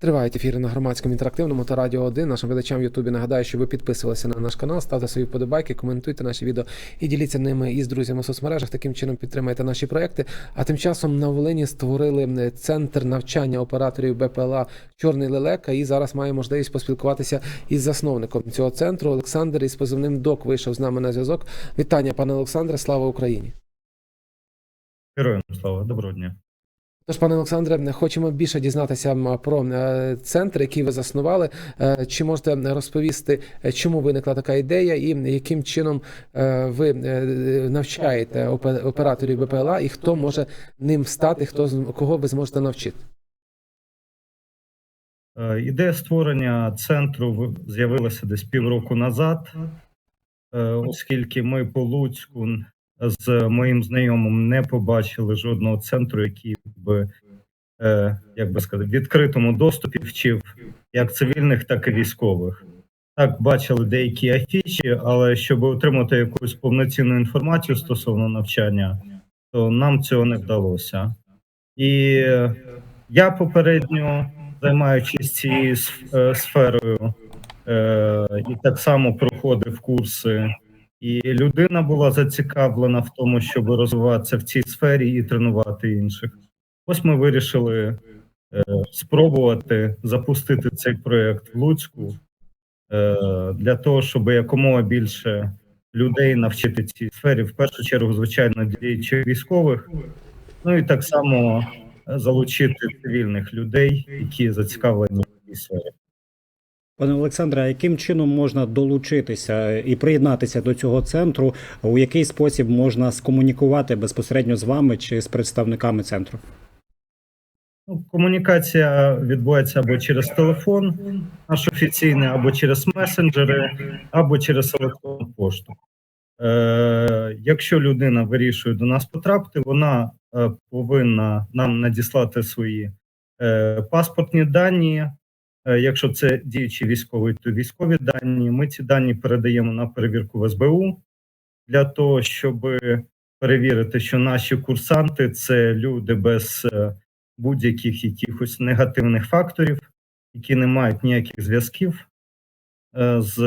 Тривають ефіри на громадському інтерактивному та радіо 1. Нашим глядачам в Ютубі нагадаю, що ви підписувалися на наш канал, ставте свої вподобайки, коментуйте наші відео і діліться ними із друзями в соцмережах. Таким чином підтримайте наші проекти. А тим часом на Волині створили е, центр навчання операторів БПЛА Чорний Лелека. І зараз має можливість поспілкуватися із засновником цього центру. Олександр із позивним ДОК вийшов з нами на зв'язок. Вітання, пане Олександре, слава Україні! Героям слава, доброго дня. Тож, пане Олександре, хочемо більше дізнатися про е, центр, який ви заснували. Е, Чи можете розповісти, чому виникла така ідея, і яким чином е, ви навчаєте опе- операторів БПЛА, і хто може ним стати, хто кого ви зможете навчити? Ідея створення центру з'явилася десь півроку назад, оскільки ми по Луцьку з моїм знайомим не побачили жодного центру, який би, е, як би сказати, відкритому доступі вчив як цивільних, так і військових. Так, бачили деякі афіші, але щоб отримати якусь повноцінну інформацію стосовно навчання, то нам цього не вдалося. І я попередньо займаючись цією е, сферою, е, і так само проходив курси. І людина була зацікавлена в тому, щоб розвиватися в цій сфері і тренувати інших. Ось ми вирішили е, спробувати запустити цей проєкт в Луцьку е, для того, щоб якомога більше людей навчити цій сфері. В першу чергу, звичайно, діючих військових, ну і так само залучити цивільних людей, які зацікавлені в цій сфері. Пане Олександре, а яким чином можна долучитися і приєднатися до цього центру? У який спосіб можна скомунікувати безпосередньо з вами чи з представниками центру? Ну, комунікація відбувається або через телефон, наш офіційний, або через месенджери, або через електронну пошту. Е, якщо людина вирішує до нас потрапити, вона е, повинна нам надіслати свої е, паспортні дані. Е, якщо це діючий військовий, то військові дані. Ми ці дані передаємо на перевірку в СБУ для того, щоб перевірити, що наші курсанти це люди без е, будь-яких якихось негативних факторів, які не мають ніяких зв'язків е, з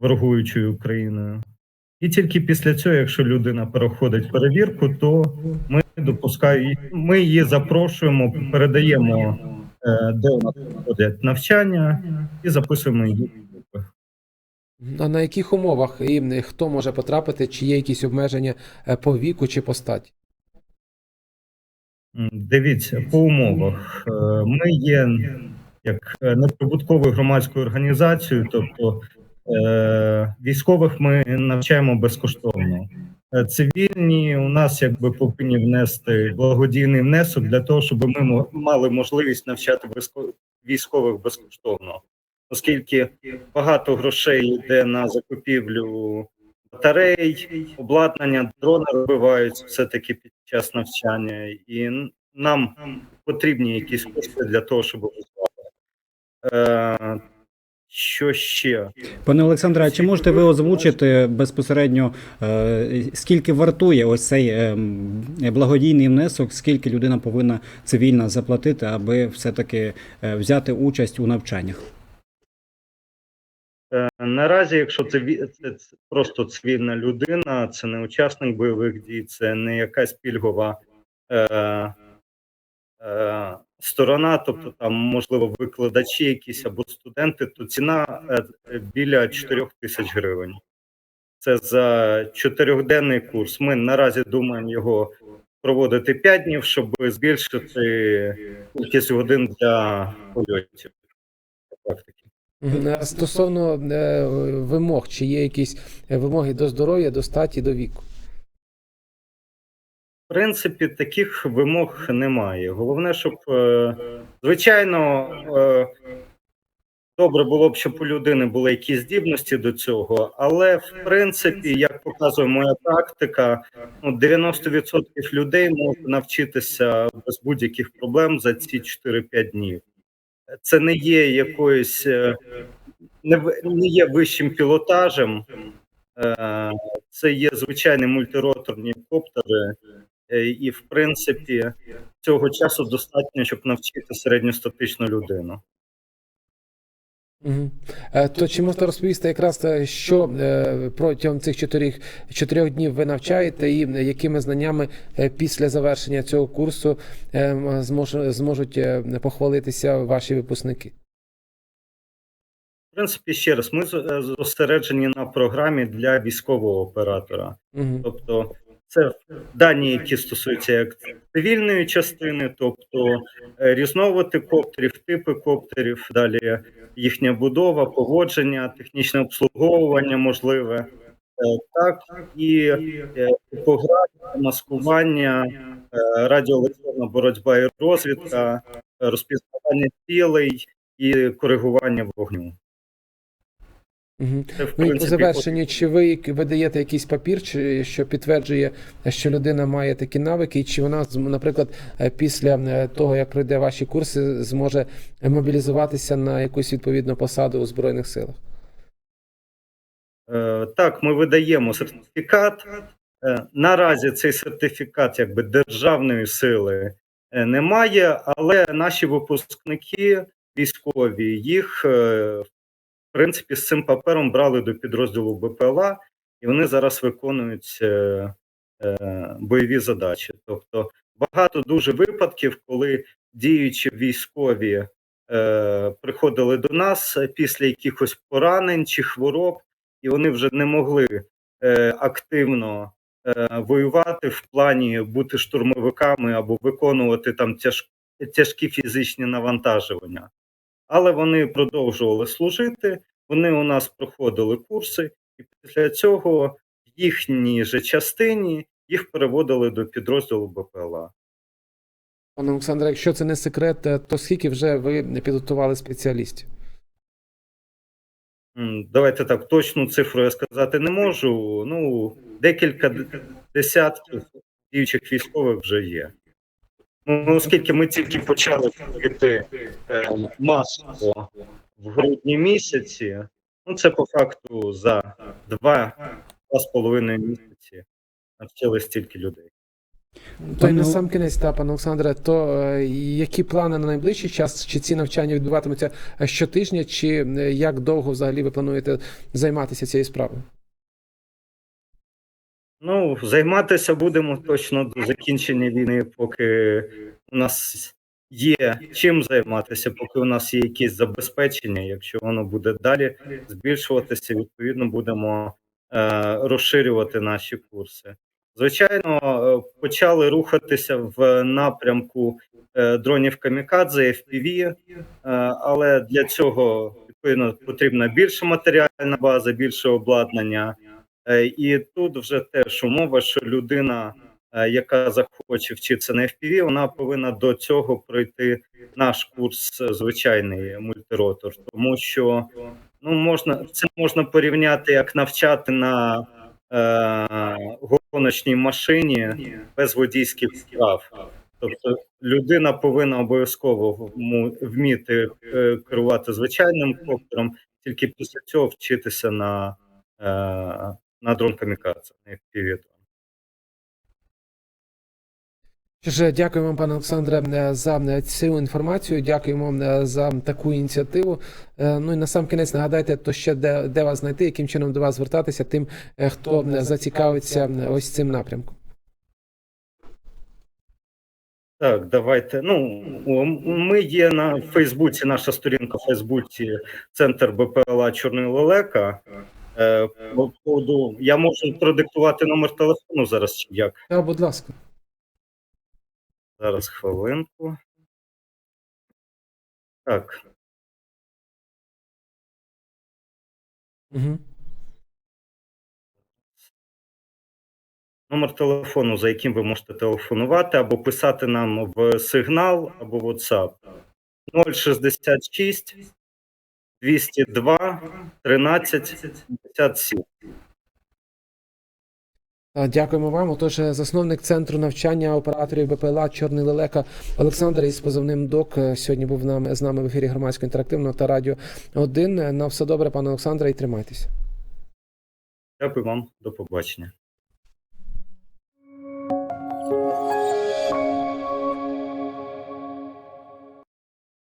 ворогуючою Україною. І тільки після цього, якщо людина переходить перевірку, то ми допускаємо ми її запрошуємо, передаємо, е, де вона проходить навчання, і записуємо її. групи. А на яких умовах і хто може потрапити, чи є якісь обмеження е, по віку чи по статі? Дивіться, по умовах. Е, Ми є як неприбутковою громадською організацією, тобто військових ми навчаємо безкоштовно. Е, Цивільні у нас якби повинні внести благодійний внесок для того, щоб ми мали можливість навчати військових безкоштовно, оскільки багато грошей йде на закупівлю батарей, обладнання, дрони розбиваються все-таки під час навчання, і нам потрібні якісь кошти для того, щоб розвивати. Що ще? Пане Олександре, чи можете ви озвучити безпосередньо е, скільки вартує ось цей е, благодійний внесок, скільки людина повинна цивільна заплатити, аби все-таки е, взяти участь у навчаннях? Наразі, якщо це, це просто цивільна людина, це не учасник бойових дій, це не якась пільгова е, сторона, тобто там, можливо, викладачі якісь або студенти, то ціна е, е, біля 4 тисяч гривень. Це за чотирьохденний курс. Ми наразі думаємо його проводити 5 днів, щоб збільшити кількість годин для польотів. практики. Стосовно е, вимог, чи є якісь е, вимоги до здоров'я, до статі, до віку? Принципі, таких вимог немає. Головне, щоб е, звичайно е, добре було б, щоб у людини були якісь здібності до цього, але в принципі, як показує моя практика, ну 90% людей можуть навчитися без будь-яких проблем за ці 4-5 днів. Це не є якоюсь е, не, є вищим пілотажем. Це є звичайні мультироторні коптери, і в принципі цього часу достатньо, щоб навчити середньостатичну людину. Угу. То чи можете розповісти якраз е, що е, протягом цих чотирьох, чотирьох днів ви навчаєте, і е, якими знаннями е, після завершення цього курсу е, змож, зможуть е, похвалитися ваші випускники? В принципі, ще раз, ми е, зосереджені на програмі для військового оператора. Угу. Тобто, це дані, які стосуються як цивільної частини, тобто е, різновиди коптерів, типи коптерів, далі їхня будова, поводження, технічне обслуговування можливе, Е, так і е, типографія, маскування, радіоелектронна боротьба і розвідка, розпізнавання цілей і коригування вогню. Угу. Це в Ну і по принципі завершенню, чи ви видаєте якийсь папір, чи що підтверджує, що людина має такі навики, і чи вона наприклад, е, після е, того, як пройде ваші курси, зможе мобілізуватися на якусь відповідну посаду у збройних силах? Е, Так, ми видаємо сертифікат. Наразі цей сертифікат якби державної сили немає, але наші випускники військові їх в принципі з цим папером брали до підрозділу БПЛА, і вони зараз виконують е, е, бойові задачі. Тобто багато дуже випадків, коли діючі військові е, приходили до нас після якихось поранень чи хвороб і вони вже не могли е, активно е, воювати в плані бути штурмовиками або виконувати там тяж, тяжкі фізичні навантажування. Але вони продовжували служити, вони у нас проходили курси, і після цього в їхній же частині їх переводили до підрозділу БПЛА. Пане Олександре, якщо це не секрет, е, то скільки вже ви підготували спеціалістів? Давайте так, точну цифру я сказати не можу. Ну, декілька десятків діючих військових вже є. Ну, оскільки ми тільки почали йти е, масово в грудні місяці, ну це по факту за два, два з половиною місяці навчили стільки людей. То й на сам кінець, та, пане Олександре, то е, які плани на найближчий час? Чи ці навчання відбуватимуться е, щотижня, чи е, як довго взагалі ви плануєте займатися цією справою? Ну, займатися будемо точно до закінчення війни, поки у нас є чим займатися, поки у нас є якісь забезпечення. Якщо воно буде далі збільшуватися, відповідно будемо е, розширювати наші курси. Звичайно, е, почали рухатися в напрямку е, дронів камікадзе, FPV, е, але для цього відповідно потрібна більша матеріальна база, більше обладнання. Е, І тут вже теж умова, що людина, е, яка захоче вчитися на FPV, вона повинна до цього пройти наш курс е, звичайний мультиротор, тому що ну можна це можна порівняти як навчати на е, гоночній машині без водійських прав. Тобто людина повинна обов'язково вміти керувати звичайним коптером, тільки після цього вчитися на на дрон камікадзе, на FPV. Ж, дякую пане Олександре, е, за е, цю інформацію. Дякуємо е, за таку ініціативу. Ну і на сам кінець нагадайте, то ще де, де вас знайти, яким чином до вас звертатися, тим, хто е, зацікавиться ось цим напрямком. Так, давайте. Ну ми є на Фейсбуці. Наша сторінка в Фейсбуці, центр БПЛА Чорний Лелека. Е, по поводу я можу продиктувати номер телефону зараз. Чи як? А, будь ласка. Зараз хвилинку. Так, Угу. номер телефону, за яким ви можете телефонувати, або писати нам в сигнал, або WhatsApp 066 202 13 57. А, Дякуємо вам. Отож, е, засновник центру навчання операторів БПЛА Чорний Лелека Олександр із позивним ДОК е, сьогодні був нам, з нами в ефірі громадського інтерактивного та радіо 1. На все добре, пане Олександре, і тримайтеся. Дякую вам, до побачення.